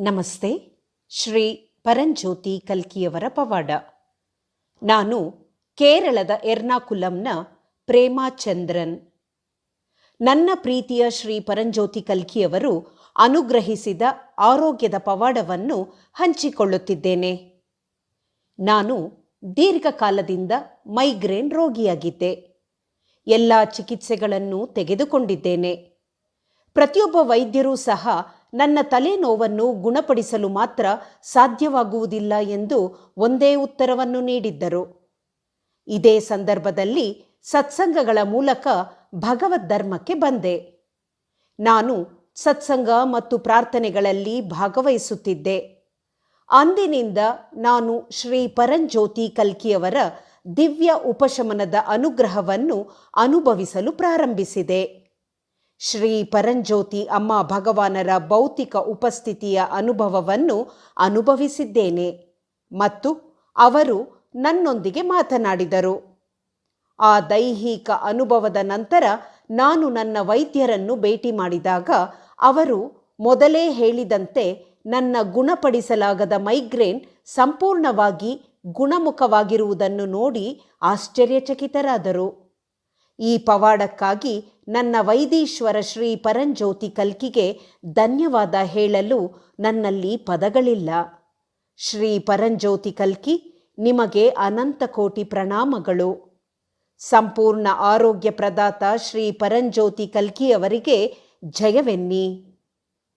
ನಮಸ್ತೆ, ಶ್ರೀ ಪರಂಜ್ಯೋತಿ ಕಲ್ಕಿಯವರ ಪವಾಡ. ನಾನು ಕೇರಳದ ಎರ್ನಾಕುಲಂನ ಪ್ರೇಮಾಚಂದ್ರನ್ ನನ್ನ ಪ್ರೀತಿಯ ಶ್ರೀ ಪರಂಜ್ಯೋತಿ ಕಲ್ಕಿಯವರು ಅನುಗ್ರಹಿಸಿದ ಆರೋಗ್ಯದ ಪವಾಡವನ್ನು ಹಂಚಿಕೊಳ್ಳುತ್ತಿದ್ದೇನೆ. ನಾನು ದೀರ್ಘಕಾಲದಿಂದ ಮೈಗ್ರೇನ್ ರೋಗಿಯಾಗಿದ್ದೆ. ಎಲ್ಲ ಚಿಕಿತ್ಸೆಗಳನ್ನು ತೆಗೆದುಕೊಂಡಿದ್ದೇನೆ. ಪ್ರತಿಯೊಬ್ಬ ವೈದ್ಯರೂ ಸಹ ನನ್ನ ತಲೆನೋವನ್ನು ಗುಣಪಡಿಸಲು ಮಾತ್ರ ಸಾಧ್ಯವಾಗುವುದಿಲ್ಲ ಎಂದು ಒಂದೇ ಉತ್ತರವನ್ನು ನೀಡಿದ್ದರು. ಇದೇ ಸಂದರ್ಭದಲ್ಲಿ ಸತ್ಸಂಗಗಳ ಮೂಲಕ ಭಗವದ್ ಧರ್ಮಕ್ಕೆ ಬಂದೆ. ನಾನು ಸತ್ಸಂಗ ಮತ್ತು ಪ್ರಾರ್ಥನೆಗಳಲ್ಲಿ ಭಾಗವಹಿಸುತ್ತಿದ್ದೆ. ಅಂದಿನಿಂದ ನಾನು ಶ್ರೀ ಪರಂಜ್ಯೋತಿ ಕಲ್ಕಿಯವರ ದಿವ್ಯ ಉಪಶಮನದ ಅನುಗ್ರಹವನ್ನು ಅನುಭವಿಸಲು ಪ್ರಾರಂಭಿಸಿದೆ. ಶ್ರೀ ಪರಂಜ್ಯೋತಿ ಅಮ್ಮ ಭಗವಾನರ ಭೌತಿಕ ಉಪಸ್ಥಿತಿಯ ಅನುಭವವನ್ನು ಅನುಭವಿಸಿದ್ದೇನೆ ಮತ್ತು ಅವರು ನನ್ನೊಂದಿಗೆ ಮಾತನಾಡಿದರು. ಆ ದೈಹಿಕ ಅನುಭವದ ನಂತರ ನಾನು ನನ್ನ ವೈದ್ಯರನ್ನು ಭೇಟಿ ಮಾಡಿದಾಗ ಅವರು ಮೊದಲೇ ಹೇಳಿದಂತೆ ನನ್ನ ಗುಣಪಡಿಸಲಾಗದ ಮೈಗ್ರೇನ್ ಸಂಪೂರ್ಣವಾಗಿ ಗುಣಮುಖವಾಗಿರುವುದನ್ನು ನೋಡಿ ಆಶ್ಚರ್ಯಚಕಿತರಾದರು. ಈ ಪವಾಡಕ್ಕಾಗಿ ನನ್ನ ವೈದೀಶ್ವರ ಶ್ರೀ ಪರಂಜ್ಯೋತಿ ಕಲ್ಕಿಗೆ ಧನ್ಯವಾದ ಹೇಳಲು ನನ್ನಲ್ಲಿ ಪದಗಳಿಲ್ಲ. ಶ್ರೀ ಪರಂಜ್ಯೋತಿ ಕಲ್ಕಿ, ನಿಮಗೆ ಅನಂತ ಕೋಟಿ ಪ್ರಣಾಮಗಳು. ಸಂಪೂರ್ಣ ಆರೋಗ್ಯ ಪ್ರದಾತ ಶ್ರೀ ಪರಂಜ್ಯೋತಿ ಕಲ್ಕಿಯವರಿಗೆ ಜಯವೆನ್ನಿ.